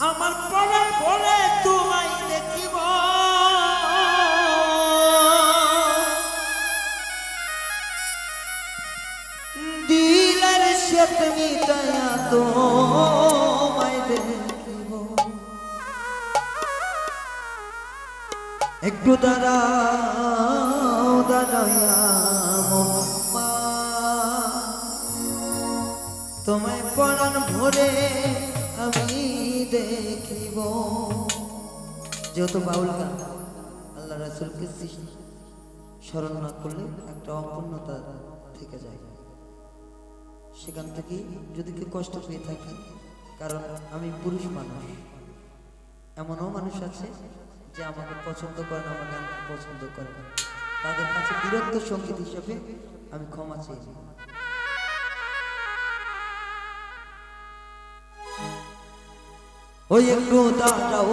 আমার পরে পরে তোমায় দেখিব। দিলার সে তুমি দয়া তোমায় দেখিব। একটু দাঁড়া দাঁড়াইয়া তোমায় পড়ান ভরে দেখিব যেহেতু বাউল গান, আল্লাহ রাসুলকে স্মরণ না করলে একটা অপূর্ণতা থেকে যায়। সেখান থেকে যদি কেউ কষ্ট পেয়ে থাকি, কারণ আমি পুরুষ মানুষ, এমনও মানুষ আছে যে আমাকে পছন্দ করে না আমার পছন্দ করে না। তাদের কাছে বীরত্ব সংগীত হিসাবে আমি ক্ষমা চেয়েছি ওই একটু দাঁড়াও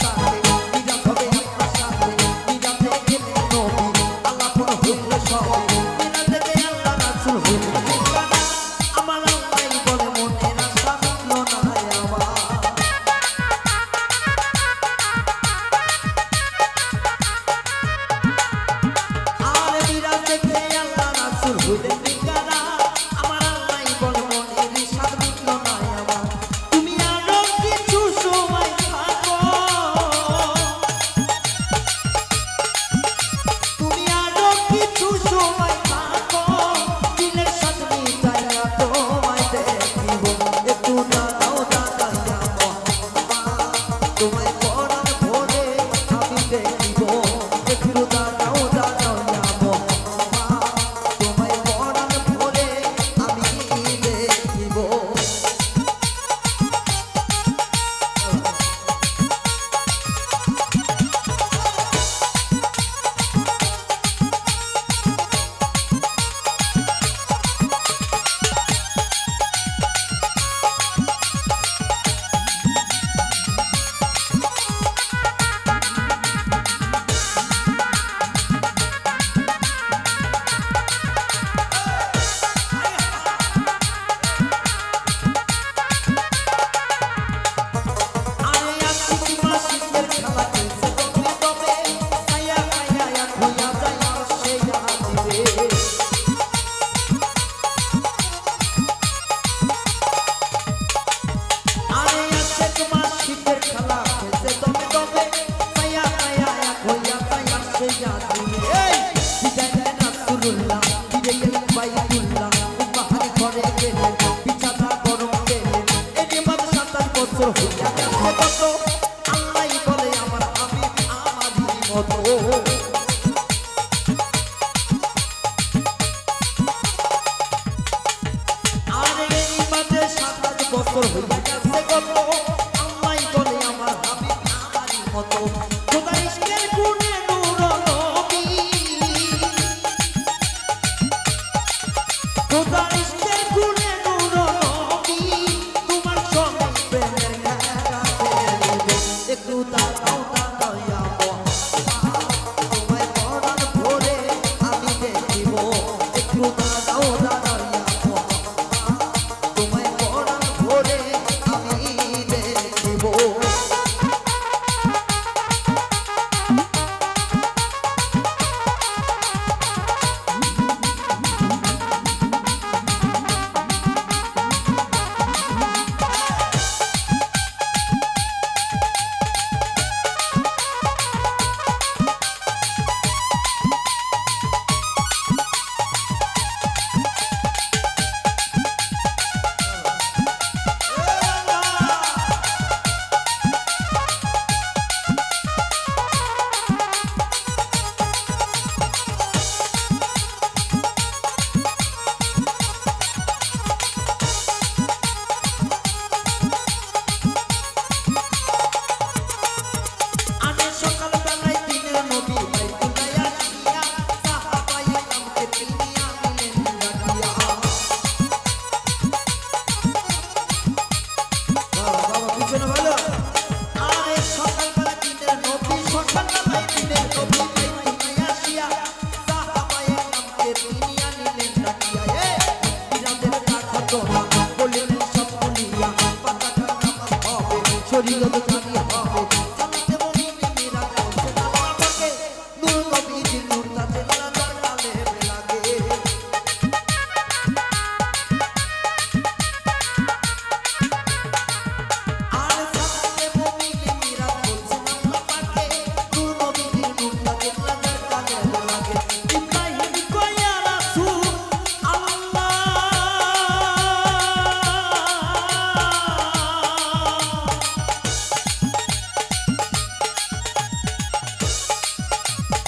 কত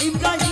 ইব্রাহিমের